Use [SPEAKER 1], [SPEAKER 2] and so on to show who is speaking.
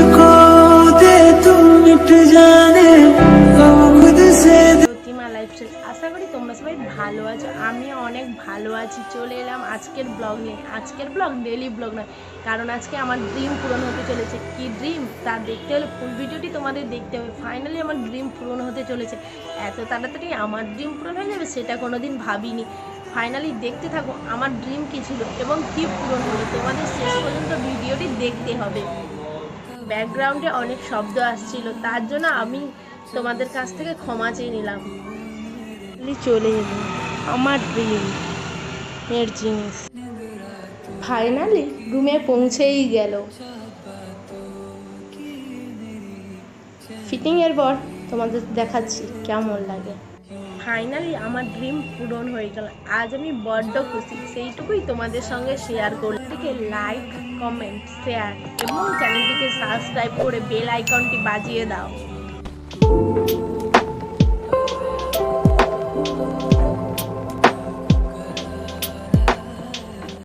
[SPEAKER 1] मुझको दे तू मिट जाने गम खुद से
[SPEAKER 2] প্রতিমা লাইফস্টাইল আশা করি তোমরা সবাই ভালো আছো আমিও অনেক ভালো আছি চলে এলাম আজকের ব্লগ নিয়ে আজকের ব্লগ ডেলি ব্লগ নয় কারণ আজকে আমার ড্রিম পূরণ হতে চলেছে কি ড্রিম তা দেখতে হলে ফুল ভিডিওটি তোমাদের দেখতে হবে ফাইনালি আমার ড্রিম পূরণ হতে চলেছে এত তাড়াতাড়ি আমার ড্রিম পূরণ হয়ে যাবে সেটা কোনোদিন ভাবিনি ফাইনালি দেখতে থাকো আমার ড্রিম কী ছিল এবং কী পূরণ হলো তোমাদের শেষ পর্যন্ত ভিডিওটি দেখতে হবে ব্যাকগ্রাউন্ডে অনেক শব্দ আসছিল, তার জন্য আমি তোমাদের কাছ থেকে ক্ষমা চেয়ে নিলাম। চলে এলো আমার ড্রিম এর জিনিস ফাইনালি রুমে পৌঁছেই গেল। ফিটিংয়ের পর তোমাদের দেখাচ্ছি, কেমন লাগে। ফাইনালি আমার ড্রিম পূরণ হয়ে গেল। আজ আমি বড্ড খুশি। সেইটুকুই তোমাদের সঙ্গে শেয়ার করলাম। লাইক কমেন্ট শেয়ার এবং চ্যানেলটিকে সাবস্ক্রাইব করে বেল আইকনটি বাজিয়ে দাও।